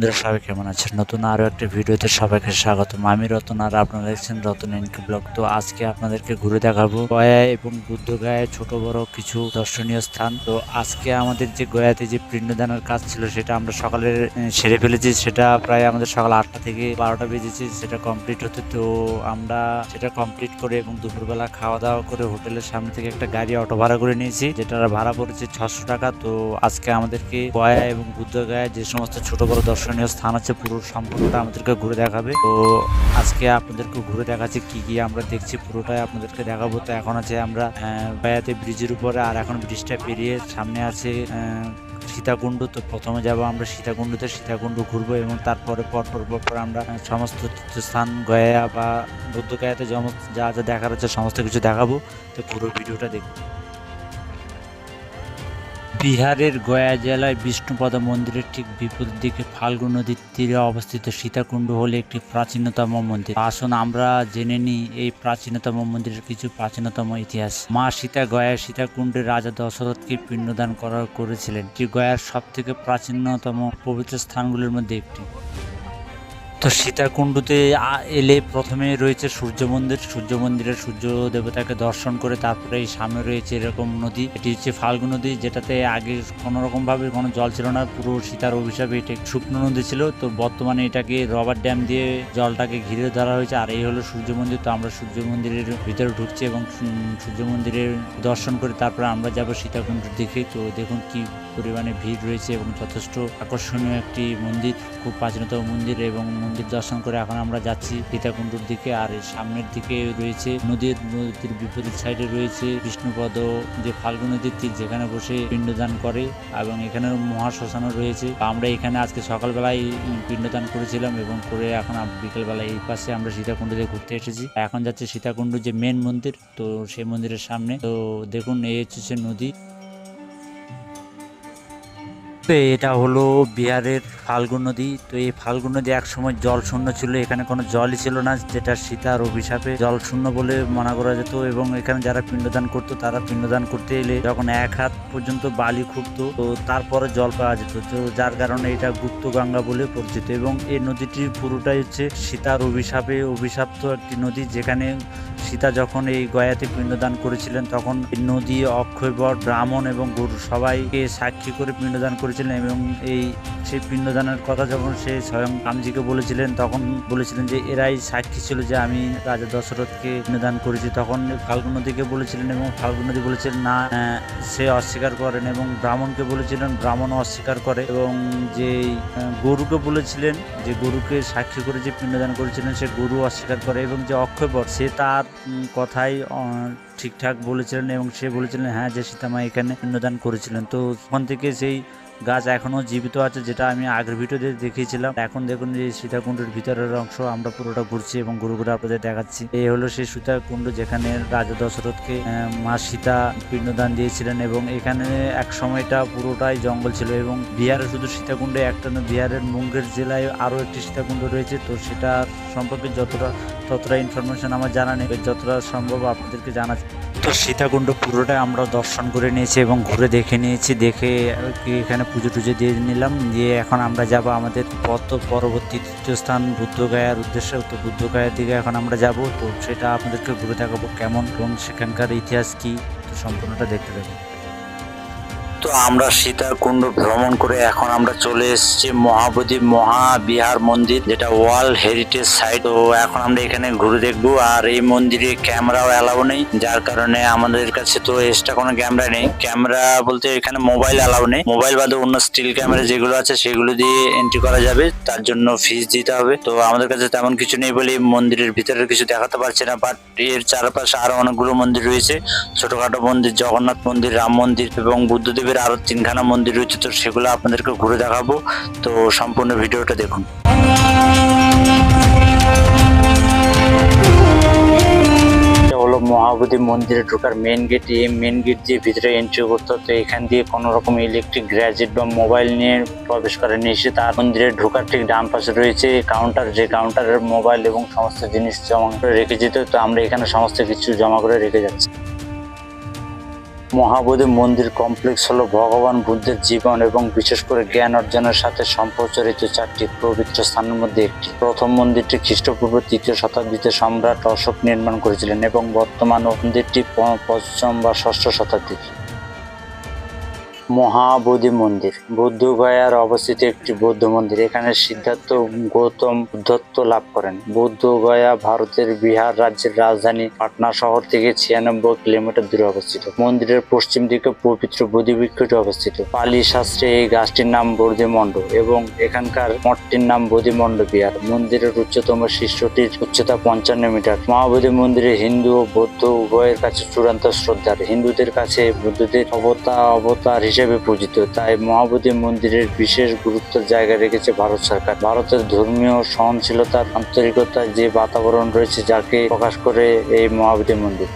বন্ধুরা সবাই কেমন আছেন? নতুন আরও একটা ভিডিওতে সবাইকে স্বাগতম। আমি রতন আর আপনারা দেখছেন রতন এনকে ব্লগ। তো আজকে আপনাদেরকে ঘুরে দেখাবো গয়া এবং বুদ্ধ গায়ে ছোট বড় কিছু দর্শনীয় স্থান। তো আজকে আমাদের যে গয়াতে যে পিণ্ডদানের কাজ ছিল, সেটা আমরা সকালে সেরে ফেলেছি। সেটা প্রায় আমাদের সকাল আটটা থেকে বারোটা বেজেছে। সেটা কমপ্লিট হতে, তো আমরা সেটা কমপ্লিট করে এবং দুপুরবেলা খাওয়া দাওয়া করে হোটেলের সামনে থেকে একটা গাড়ি অটো ভাড়া করে নিয়েছি, যেটার ভাড়া পড়েছে ছশো টাকা। তো আজকে আমাদেরকে গয়া এবং বুদ্ধ গায়ে যে সমস্ত ছোট বড় দর্শনীয় স্থান আছে পুরো সম্পূর্ণটা আমাদেরকে ঘুরে দেখাবে। তো আজকে আপনাদেরকে ঘুরে দেখাচ্ছি কি কি আমরা দেখছি পুরোটাই আপনাদেরকে দেখাবো। তো এখন আছে আমরা গয়াতে ব্রিজের উপরে আর এখন ব্রিজটা পেরিয়ে সামনে আছে সীতাকুণ্ড। তো প্রথমে যাব আমরা সীতাকুণ্ডতে, সীতাকুণ্ড ঘুরবো এবং তারপরে পরপর পরপর আমরা সমস্ত তীর্থস্থান, গয়া বা বুদ্ধ গায়াতে যা যা দেখার আছে, সমস্ত কিছু দেখাবো। তো পুরো ভিডিওটা দেখুন। বিহারের গয়া জেলায় বিষ্ণুপদ মন্দিরের ঠিক বিপরীত দিকে ফাল্গু নদীর তীরে অবস্থিত সীতাকুণ্ড হল একটি প্রাচীনতম মন্দির। আসুন আমরা জেনে নিই এই প্রাচীনতম মন্দিরের কিছু প্রাচীনতম ইতিহাস। মা সীতা গয়া সীতাকুণ্ডে রাজা দশরথকে পিণ্ডদান করার করেছিলেন। এটি গয়ার সব থেকে প্রাচীনতম পবিত্র স্থানগুলির মধ্যে একটি। তো সীতাকুণ্ডতে এলে প্রথমে রয়েছে সূর্য মন্দির। সূর্য মন্দিরের সূর্য দেবতাকে দর্শন করে তারপরে এই সামনে রয়েছে এরকম নদী। এটি হচ্ছে ফাল্গু নদী, যেটাতে আগে কোনো রকম ভাবে কোনো জল ছিল না, পুরো সীতার অভিশাপে এটা শুকনো নদী ছিল। তো বর্তমানে এটাকে রবার ড্যাম দিয়ে জলটাকে ঘিরে ধরা হয়েছে। আর এই হলো সূর্য মন্দির, তো আমরা সূর্য মন্দিরের ভিতরে ঢুকছি এবং সূর্য মন্দিরের দর্শন করে তারপরে আমরা যাব সীতাকুণ্ডের দিকে। তো দেখুন কি পরিমাণে ভিড় রয়েছে এবং যথেষ্ট আকর্ষণীয় একটি মন্দির, খুব প্রাচীনতম মন্দির এবং মন্দির দর্শন করে এখন আমরা যাচ্ছি সীতাকুণ্ডুর দিকে, আর সামনের দিকে রয়েছে নদীর নদীর বিপরীত সাইডে রয়েছে বিষ্ণুপদ, যে ফাল্গু নদীর তীর যেখানে বসে পিণ্ডদান করে এবং এখানে মহাশ্মশানও রয়েছে। আমরা এখানে আজকে সকালবেলায় পিণ্ডদান করেছিলাম এবং করে এখন বিকেলবেলায় এই পাশে আমরা সীতাকুণ্ডতে ঘুরতে এসেছি। এখন যাচ্ছে সীতাকুণ্ড যে মেন মন্দির, তো সেই মন্দিরের সামনে। তো দেখুন, এই হচ্ছে নদী। তো এটা হলো বিহারের ফাল্গু নদী। তো এই ফাল্গু নদী এক সময় জল শূন্য ছিল, এখানে কোনো জলই ছিল না, যেটা সীতার অভিশাপে জল শূন্য বলে মনে করা যেত এবং এখানে যারা পিণ্ডদান করতো তারা পিণ্ডদান করতে এলে যখন এক হাত পর্যন্ত বালি খুঁড়তো, তো তারপরে জল পাওয়া যেত। তো যার কারণে এটা গুপ্ত গঙ্গা বলে পরিচিত এবং এই নদীটি পুরোটাই হচ্ছে সীতার অভিশাপে অভিশাপ্ত একটি নদী, যেখানে সীতা যখন এই গয়াতে পিণ্ডদান করেছিলেন, তখন নদী অক্ষয়বট ব্রাহ্মণ এবং গরু সবাইকে সাক্ষী করে পিণ্ডদান করেছিলেন এবং এই সেই পিণ্ডদানের কথা যখন সে স্বয়ং কামজিকে বলেছিলেন, তখন বলেছিলেন যে, এরাই সাক্ষী ছিল যে আমি রাজা দশরথকে পিণ্ডদান করেছি। তখন ফাল্গু নদীকে বলেছিলেন এবং ফাল্গু নদী বলেছিলেন, না, সে অস্বীকার করেন। এবং ব্রাহ্মণকে বলেছিলেন ব্রাহ্মণ অস্বীকার করে। এবং যে গরুকে বলেছিলেন, যে গরুকে সাক্ষী করে যে পিণ্ডদান করেছিলেন, সে গরু অস্বীকার করে এবং যে অক্ষয়বট সে তার কথাই ঠিকঠাক বলেছিলেন এবং সে বলেছিলেন হ্যাঁ যে সীতামা এখানে পিণ্ডদান করেছিলেন। তো ওখান থেকে সেই গাছ এখনও জীবিত আছে, যেটা আমি আগের ভিডিওতে দেখিয়েছিলাম। এখন দেখুন যে সীতাকুণ্ডের ভিতরের অংশ, আমরা পুরোটা ঘুরছি এবং ঘুরে ঘুরে আপনাদের দেখাচ্ছি। এই হলো সেই সীতাকুণ্ড, যেখানে রাজা দশরথকে মা সীতা পিণ্ডদান দিয়েছিলেন এবং এখানে এক সময়টা পুরোটাই জঙ্গল ছিল এবং বিহারে শুধু সীতাকুণ্ডে একটা না, বিহারের মুঙ্গের জেলায় আরও একটি সীতাকুণ্ড রয়েছে। তো সেটা সম্পর্কে যতটা, ততটা ইনফরমেশন আমার জানা নেই, যতটা সম্ভব আপনাদেরকে জানা তো সীতাকুণ্ড পুরোটাই আমরা দর্শন করে নিয়েছি এবং ঘুরে দেখে নিয়েছি, দেখে এখানে পুজো টুজো দিয়ে নিলাম, দিয়ে এখন আমরা যাব আমাদের পথ পরবর্তী তীর্থস্থান বুদ্ধগায়ার উদ্দেশ্যে। তো বুদ্ধগয়ার দিকে এখন আমরা যাব, তো সেটা আপনাদেরকে ঘুরে দেখাবো কেমন কোন সেখানকার ইতিহাস কী, তো সম্পূর্ণটা দেখতে দেবো তো আমরা সীতাকুণ্ড ভ্রমণ করে এখন আমরা চলে এসেছি মহাবোধি মহাবিহার মন্দির, যেটা ওয়ার্ল্ড হেরিটেজ সাইট। তো এখন আমরা এখানে ঘুরে দেখব, আর এই মন্দিরে ক্যামেরাও অ্যালাউ নেই, যার কারণে আমাদের কাছে তো এক্সট্রা কোনো ক্যামেরা নেই। ক্যামেরা বলতে এখানে মোবাইল অ্যালাউ নেই। মোবাইল বাদে অন্য স্টিল ক্যামেরা যেগুলো আছে, সেগুলো দিয়ে এন্ট্রি করা যাবে, তার জন্য ফিস দিতে হবে। তো আমাদের কাছে তেমন কিছু নেই বলে মন্দিরের ভিতরে কিছু দেখাতে পারছি না বাট এর চারপাশে আরও অনেকগুলো মন্দির রয়েছে। ছোটখাটো মন্দির, জগন্নাথ মন্দির, রাম মন্দির এবং বুদ্ধদেবের আরও তিনখানা মন্দির রয়েছে, তো সেগুলো আপনাদেরকে ঘুরে দেখাবো। তো সম্পূর্ণ ভিডিওটা দেখুন। হলো মহাবোধি মন্দিরে ঢোকার মেন গেট এই মেন গেট দিয়ে ভিতরে এন্ট্রি করতে হতো এখান দিয়ে কোনো রকম ইলেকট্রিক গ্যাজেট বা মোবাইল নিয়ে প্রবেশ করে নিয়ে তার মন্দিরে ঢোকার ঠিক ডান পাশে রয়েছে কাউন্টার যে কাউন্টারের মোবাইল এবং সমস্ত জিনিস জমা করে রেখে যেত তো আমরা এখানে সমস্ত কিছু জমা করে রেখে যাচ্ছি। মহাবোধি মন্দির কমপ্লেক্স হল ভগবান বুদ্ধের জীবন এবং বিশেষ করে জ্ঞান অর্জনের সাথে সম্প্রচারিত চারটি পবিত্র স্থানের মধ্যে একটি। প্রথম মন্দিরটি খ্রিস্টপূর্ব তৃতীয় শতাব্দীতে সম্রাট অশোক নির্মাণ করেছিলেন এবং বর্তমান মন্দিরটি পঞ্চম বা ষষ্ঠ শতাব্দীর মহাবোধি মন্দির বুদ্ধগয়ার অবস্থিত একটি বৌদ্ধ মন্দির। এখানে সিদ্ধার্থ গৌতম বুদ্ধত্ব লাভ করেন। বুদ্ধগয়া ভারতের বিহার রাজ্যের রাজধানী পাটনা শহর থেকে ছিয়ানব্বই কিলোমিটার দূরে অবস্থিত। মন্দিরের পশ্চিম দিকে পবিত্র বোধিবৃক্ষটি অবস্থিত। পালি শাস্ত্রে এই গাছটির নাম বোধিমণ্ড এবং এখানকার মঠটির নাম বোধিমণ্ড বিহার মন্দিরের উচ্চতম শীর্ষটির উচ্চতা পঞ্চান্ন মিটার। মহাবোধি মন্দিরে হিন্দু ও বৌদ্ধ উভয়ের কাছে চূড়ান্ত শ্রদ্ধার। হিন্দুদের কাছে বুদ্ধদের অবতার অবতার হিসেবে পূজিত। তাই মহাবোধি মন্দিরের বিশেষ গুরুত্ব জায়গা রেখেছে ভারত সরকার। ভারতের ধর্মীয় সহনশীলতার আন্তরিকতার যে বাতাবরণ রয়েছে, যাকে প্রকাশ করে এই মহাবোধি মন্দির।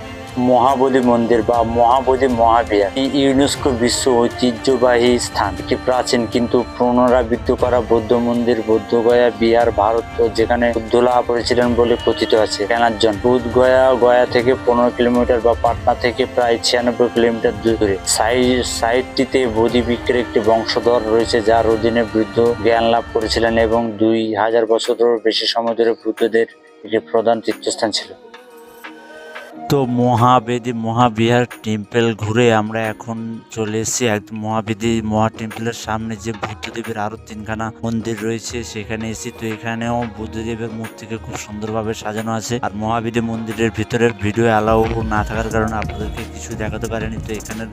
মহাবোধি মন্দির বা মহাবোধি মহাবিহার। ইউনেস্কো বিশ্ব ঐতিহ্যবাহী স্থান একটি প্রাচীন কিন্তু পুনরাবৃত্ত করা বৌদ্ধ মন্দির বৌদ্ধগয়া বিহার, ভারত, যেখানে বুদ্ধ লাভ করেছিলেন বলে কথিত আছে। কেনার জন্য বুধগয়া গয়া থেকে পনেরো কিলোমিটার বা পাটনা থেকে প্রায় ছিয়ানব্বই কিলোমিটার দূরে। সাইড সাইডটিতে বোধি বৃক্ষের একটি বংশধর রয়েছে, যার অধীনে বৃদ্ধ জ্ঞান লাভ করেছিলেন এবং দুই হাজার বছরেরও বেশি সময় ধরে বুদ্ধদের একটি প্রধান তীর্থস্থান ছিল। তো মহাবেদী মহাবিহার টেম্পল ঘুরে আমরা এখন চলে এসেছি একদম মহাবেদী মহা টেম্পলের সামনে যে বুদ্ধদেবের আরও তিনখানা মন্দির রয়েছে, সেখানে এসেছি। তো এখানেও বুদ্ধদেবের মূর্তিকে খুব সুন্দরভাবে সাজানো আছে। আর মহাবেদী মন্দিরের ভিতরের ভিডিও অ্যালাউ না থাকার কারণে আপনাদেরকে কিছু দেখাতে পারেনি। তো এখানের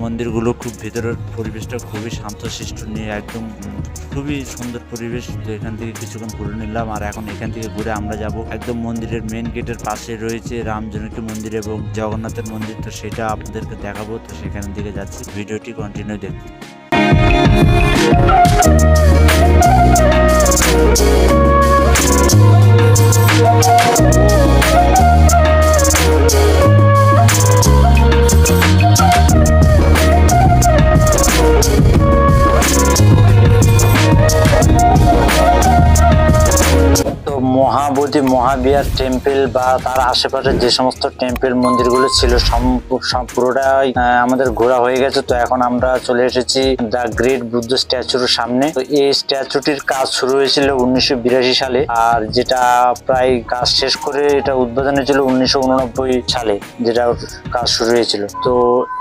মন্দিরগুলো খুব ভিতরের পরিবেশটা খুবই শান্তশিষ্ট, নিয়ে একদম খুবই সুন্দর পরিবেশ। তো এখান থেকে কিছুক্ষণ ঘুরে নিলাম। আর এখন এখান থেকে ঘুরে আমরা যাব। একদম মন্দিরের মেন গেটের পাশে রয়েছে রাম জানকী মন্দির এবং জগন্নাথের মন্দির, তো সেটা আপনাদেরকে দেখাবো, তো সেখান থেকে যাচ্ছি। ভিডিওটি কন্টিনিউ দেখতে। তো মহাবোধি মহাবিহার টেম্পল বা তার আশেপাশে যে সমস্ত টেম্পল মন্দিরগুলো ছিল সম্পূ- সব পুরোটাই আমাদের ঘোরা হয়ে গেছে। তো এখন আমরা চলে এসেছি দ্য গ্রেট বুদ্ধ স্ট্যাচুর সামনে। তো এই স্ট্যাচুটির কাজ শুরু হয়েছিল উনিশশো বিরাশি সালে আর যেটা প্রায় কাজ শেষ করে এটা উদ্বোধন হয়েছিল উনিশশো উননব্বই সালে যেটা কাজ শুরু হয়েছিল। তো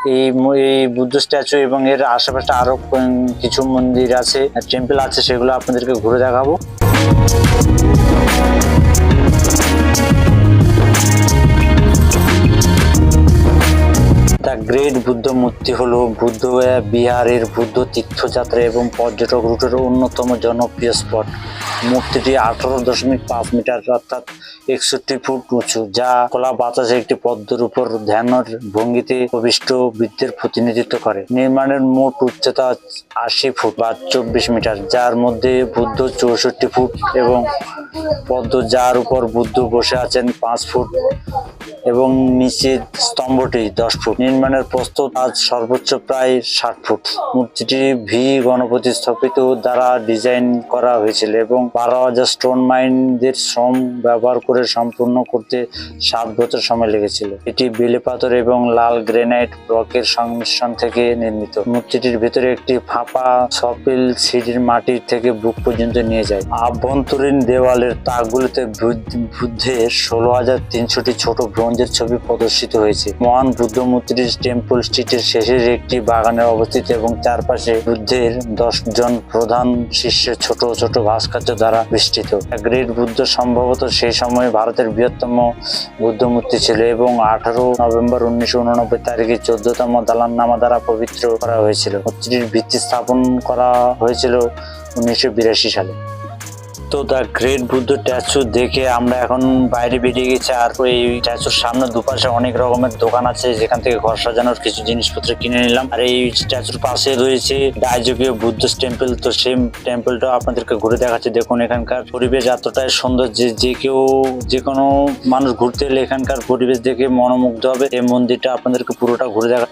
এই এই বুদ্ধ স্ট্যাচু এবং এর আশেপাশে আরও কিছু মন্দির আছে টেম্পল আছে, সেগুলো আপনাদেরকে ঘুরে দেখাবো। দ্য গ্রেট বুদ্ধ মূর্তি হল বুদ্ধগয়া বিহারের বুদ্ধ তীর্থযাত্রা এবং পর্যটক রুটের অন্যতম জনপ্রিয় স্পট। মূর্তিটি আঠারো দশমিক পাঁচ মিটার অর্থাৎ একষট্টি ফুট উঁচু, যা খোলা বাতাসে একটি পদ্মের উপর ধ্যানের ভঙ্গিতে প্রবিষ্ট বৃদ্ধের প্রতিনিধিত্ব করে। নির্মাণের মোট উচ্চতা আশি ফুট বা চব্বিশ মিটার, যার মধ্যে বুদ্ধ চৌষট্টি ফুট এবং পদ্ম যার উপর বুদ্ধ বসে আছেন পাঁচ ফুট এবং নিচে স্তম্ভটি দশ ফুট। নির্মাণের প্রস্তুত আজ সর্বোচ্চ প্রায় ষাট ফুট। মূর্তিটি ভি গণপতি স্থাপিত দ্বারা ডিজাইন করা হয়েছিল এবং বারো হাজার স্টোন মাইনদের শ্রম ব্যবহার করে সম্পূর্ণ করতে সাত বছর সময় লেগেছিল। এটি বেলে পাথর এবং লাল গ্রেনাইট ব্লকের সংমিশ্রণ থেকে নির্মিত। মূর্তিটির ভিতরে একটি ফাঁপা সপিল সিঁড়ির মাটির থেকে বুক পর্যন্ত নিয়ে যায়। আভ্যন্তরীণ দেওয়ালের তাকগুলিতে বুদ্ধ- বুদ্ধের ষোলো হাজার তিনশোটি ছোট ব্রোঞ্জের ছবি প্রদর্শিত হয়েছে। মহান বুদ্ধ মূর্তিটি টেম্পল স্ট্রিটের শেষের একটি বাগানে অবস্থিত এবং চারপাশে বুদ্ধের দশ জন প্রধান শিষ্যের ছোট ছোট ভাস্কর্য দ্বারা বেষ্টিত। গ্রেট বুদ্ধ সম্ভবত সেই সময় ভারতের বৃহত্তম বুদ্ধ মূর্তি ছিল এবং আঠারো নভেম্বর উনিশশো উননব্বই তারিখে চোদ্দতম দালান নামা দ্বারা পবিত্র করা হয়েছিল। মূর্তিটির ভিত্তি স্থাপন করা হয়েছিল উনিশশো বিরাশি সালে। তো তার গ্রেট বুদ্ধ স্ট্যাচু দেখে আমরা এখন বাইরে বেরিয়ে গেছি। আর ওই স্ট্যাচুর সামনে দুপাশে অনেক রকমের দোকান আছে, যেখান থেকে ঘর সাজানোর কিছু জিনিসপত্র কিনে নিলাম। আর এই স্ট্যাচুর পাশে রয়েছে ডাইজকীয় বুদ্ধ টেম্পল তো সেই টেম্পলটা আপনাদেরকে ঘুরে দেখাচ্ছি। দেখুন এখানকার পরিবেশ এতটাই সুন্দর যে যে কেউ, যে কোনো মানুষ ঘুরতে এলে এখানকার পরিবেশ দেখে মনোমুগ্ধ হবে। এই মন্দিরটা আপনাদেরকে পুরোটা ঘুরে দেখা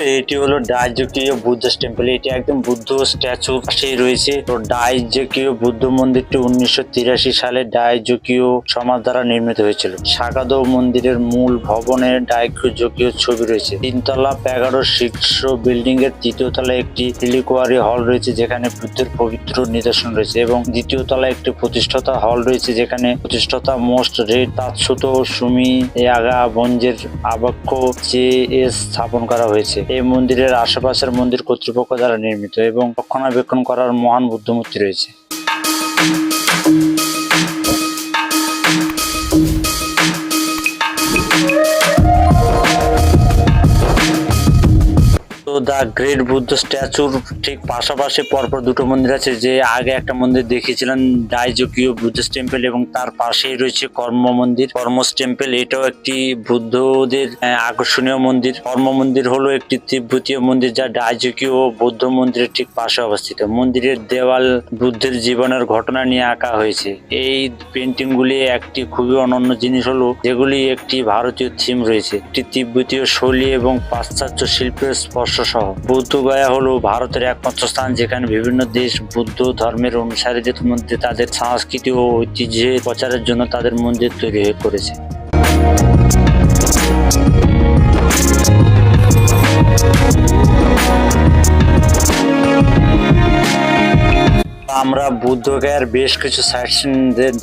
এটি হলো ডাইজকীয় বুদ্ধ টেম্পল। এটি একদম বুদ্ধ স্ট্যাচু পাশেই রয়েছে। তো ডাইজকীয় বুদ্ধ মন্দিরটি উনিশশো তিরাশি সালে ডাইজকীয় সমাজ দ্বারা নির্মিত হয়েছিল। সাগাদ মন্দিরের মূল ভবনে ডাইজকীয় ছবি রয়েছে। তিনতলা এগারো শীর্ষ বিল্ডিং এর তৃতীয় তলায় একটি রিলিকুয়ারি হল রয়েছে, যেখানে বুদ্ধের পবিত্র নিদর্শন রয়েছে এবং দ্বিতীয় তলায় একটি প্রতিষ্ঠাতা হল রয়েছে, যেখানে প্রতিষ্ঠাতা মোস্ট রেড তাৎসুত সুমি ইয়াগা বঞ্জের আবাক্ষ যে এস স্থাপন করা হয়েছে। এই মন্দিরের আশেপাশের মন্দির কর্তৃপক্ষ দ্বারা নির্মিত এবং রক্ষণাবেক্ষণ করার মহান বুদ্ধমূর্তি রয়েছে। গ্রেট বুদ্ধ স্ট্যাচুর ঠিক পাশাপাশি পরপর দুটো মন্দির আছে, যে আগে একটা মন্দির দেখিয়েছিলেন ডাইজকীয় বুদ্ধিস্ট টেম্পল এবং তার পাশেই রয়েছে কর্ম মন্দির। কর্মস টেম্পল এটাও একটি বুদ্ধদের আকর্ষণীয় মন্দির। কর্ম মন্দির হলো একটি তিব্বতীয় মন্দির যা ডাইজকীয় বৌদ্ধ মন্দিরের ঠিক পাশে অবস্থিত। মন্দিরের দেওয়াল বুদ্ধের জীবনের ঘটনা নিয়ে আঁকা হয়েছে। এই পেন্টিং গুলি একটি খুবই অনন্য জিনিস হলো, যেগুলি একটি ভারতীয় থিম রয়েছে। একটি তিব্বতীয় শৈলী এবং পাশ্চাত্য শিল্পের স্পর্শ সহ। বুদ্ধগয়া হলো ভারতের একমাত্র স্থান যেখানে বিভিন্ন দেশ বুদ্ধ ধর্মের অনুসারীদের মধ্যে তাদের সংস্কৃতি ও ঐতিহ্যের প্রচারের জন্য তাদের মন্দির তৈরি করেছে। আমরা বুদ্ধগয়ার বেশ কিছু সাইট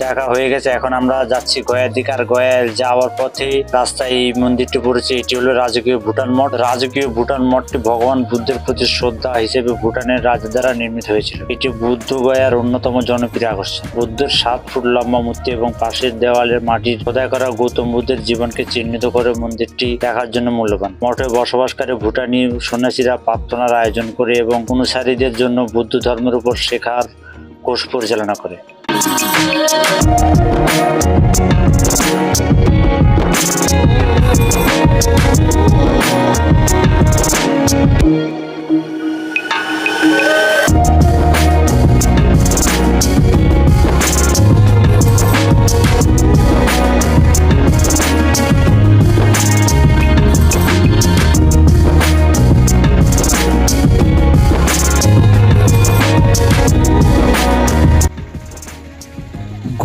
দেখা হয়ে গেছে। এখন আমরা যাচ্ছি গয়ার দিকে। আর গয়ার যাওয়ার পথে রাস্তায় এই মন্দিরটি পড়েছে। এটি হলো রাজকীয় ভুটান মঠ। রাজকীয় ভুটান মঠটি ভগবান বুদ্ধের প্রতি শ্রদ্ধা হিসেবে ভুটানের রাজা দ্বারা নির্মিত হয়েছিল। এটি বুদ্ধ গয়ার অন্যতম জনপ্রিয় আকর্ষণ। বুদ্ধের সাত ফুট লম্বা মূর্তি এবং পাশের দেওয়ালের মাটির খোদাই করা গৌতম বুদ্ধের জীবনকে চিহ্নিত করে মন্দিরটি দেখার জন্য মূল্যবান। মঠে বসবাসকারী ভুটানি সন্ন্যাসীরা প্রার্থনার আয়োজন করে এবং অনুসারীদের জন্য বুদ্ধ ধর্মের উপর শেখার কোর্স পরিচালনা করে।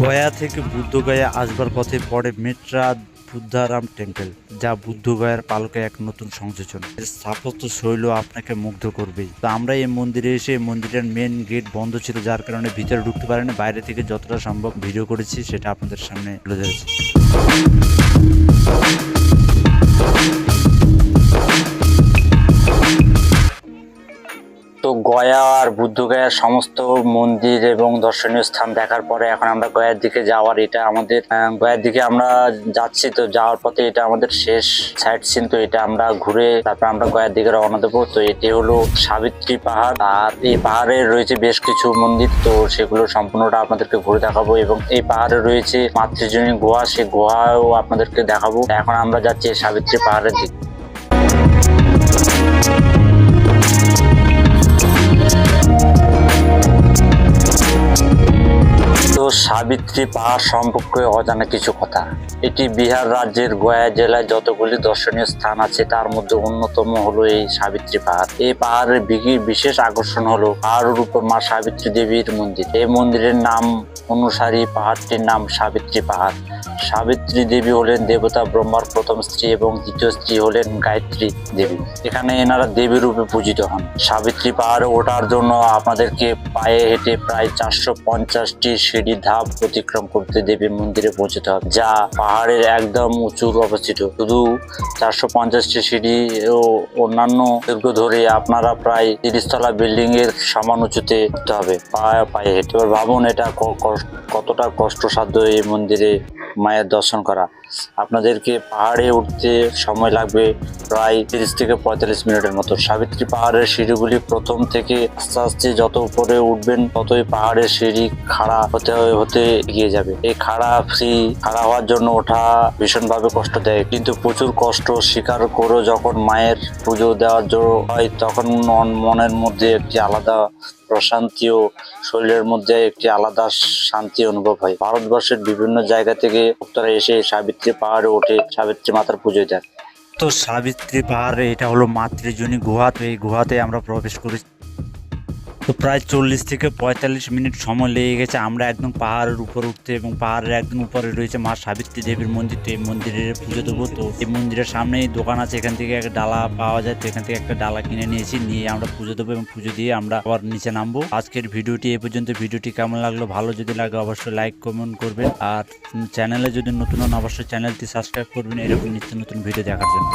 গয়া থেকে বুদ্ধগয়া আসবার পথে পড়ে মেট্রা বুদ্ধারাম টেম্পল, যা বুদ্ধগয়ার পালকে এক নতুন সংযোজন। এর স্থাপত্য শৈল আপনাকে মুগ্ধ করবেই। তো আমরা এই মন্দিরে এসে এই মন্দিরের মেন গেট বন্ধ ছিল, যার কারণে ভিতরে ঢুকতে পারেনি, বাইরে থেকে যতটা সম্ভব ভিডিও করেছি, সেটা আপনাদের সামনে তুলে ধরেছি। তো গয়া আর বুদ্ধগয়ার সমস্ত মন্দির এবং দর্শনীয় স্থান দেখার পরে এখন আমরা গয়ার দিকে যাওয়ার এটা আমাদের গয়ার দিকে আমরা যাচ্ছি তো যাওয়ার পথে এটা আমাদের শেষ সাইট সিন তো এটা আমরা ঘুরে তারপর আমরা গয়ার দিকে রওনা দেবো। তো এটি হলো সাবিত্রী পাহাড় আর এই পাহাড়ে রয়েছে বেশ কিছু মন্দির তো সেগুলো সম্পূর্ণটা আপনাদেরকে ঘুরে দেখাবো এবং এই পাহাড়ে রয়েছে মাতৃজনী গুহা, সেই গুহাও আপনাদেরকে দেখাবো। এখন আমরা যাচ্ছি সাবিত্রী পাহাড়ের দিকে। সাবিত্রী পাহাড় সম্পর্কে অজানা কিছু কথা। এটি বিহার রাজ্যের গয়া জেলায় যতগুলি দর্শনীয় স্থান আছে, তার মধ্যে অন্যতম হলো এই সাবিত্রী পাহাড়। এই পাহাড়ের বিশেষ আকর্ষণ হলো পাহাড়ের উপর মা সাবিত্রী দেবীর মন্দির। এই মন্দিরের নাম অনুসারী পাহাড়টির নাম সাবিত্রী পাহাড়। সাবিত্রী দেবী হলেন দেবতা ব্রহ্মার প্রথম স্ত্রী এবং দ্বিতীয় স্ত্রী হলেন গায়ত্রী দেবী। এখানে এনারা দেবী রূপে পূজিত হন। সাবিত্রী পাহাড়ে ওঠার জন্য আপনাদেরকে পায়ে হেঁটে প্রায় চারশো পঞ্চাশটি সিঁড়ি ধাপ অতিক্রম করতে দেবী মন্দিরে পৌঁছতে হবে, যা পাহাড়ের একদম উঁচুর অবস্থিত। শুধু চারশো পঞ্চাশটি সিঁড়ি ও অন্যান্য দীর্ঘ ধরে আপনারা প্রায় তিরিশতলা বিল্ডিং এর সমান উঁচুতে উঠতে হবে, পায়ে পায়ে হেঁটে। ভাবুন এটা কতটা কষ্টসাধ্য এই মন্দিরে মায়ের দর্শন করা। আপনাদেরকে পাহাড়ে উঠতে সময় লাগবে প্রায় তিরিশ থেকে পঁয়তাল্লিশ মিনিটের মতো। সাবিত্রী পাহাড়ের সিঁড়িগুলি প্রথম থেকে আস্তে আস্তে যত উপরে উঠবেন, ততই পাহাড়ের সিঁড়ি খাড়া হতে হতে এগিয়ে যাবে। এই খাড়া ফ্রি খাড়া হওয়ার জন্য ওঠা ভীষণভাবে কষ্ট দেয়। কিন্তু প্রচুর কষ্ট স্বীকার করে যখন মায়ের পুজো দেওয়ার জন্য হয়, তখন মন- মনের মধ্যে একটি আলাদা প্রশান্তি ও শরীরের মধ্যে একটি আলাদা শান্তি অনুভব হয়। ভারতবর্ষের বিভিন্ন জায়গা থেকে ভক্তরা এসে সাবিত্রী পাহাড়ে ওঠে, সাবিত্রী মাতার পুজো দেন। তো সাবিত্রী পাহাড়ে এটা হলো মাতৃজনী গুহা তো এই গুহাতে আমরা প্রবেশ করেছি। তো প্রায় চল্লিশ থেকে পঁয়তাল্লিশ মিনিট সময় লেগে গেছে। আমরা একদম পাহাড়ের উপর উঠতে এবং পাহাড়ের একদম উপরে রয়েছে মা সাবিত্রী দেবীর মন্দির। তো এই মন্দিরে পুজো দেবো। তো এই মন্দিরের সামনেই দোকান আছে। এখান থেকে একটা ডালা পাওয়া যায়। তো এখান থেকে একটা ডালা কিনে নিয়েছি। নিয়ে আমরা পুজো দেবো এবং পুজো দিয়ে আমরা আবার নিচে নামবো। আজকের ভিডিওটি এই পর্যন্ত। ভিডিওটি কেমন লাগল? ভালো যদি লাগে অবশ্যই লাইক, কমেন্ট করবেন। আর চ্যানেলে যদি নতুন হন, অবশ্যই চ্যানেলটি সাবস্ক্রাইব করবেন। এরকম নিত্য নতুন ভিডিও দেখার জন্য।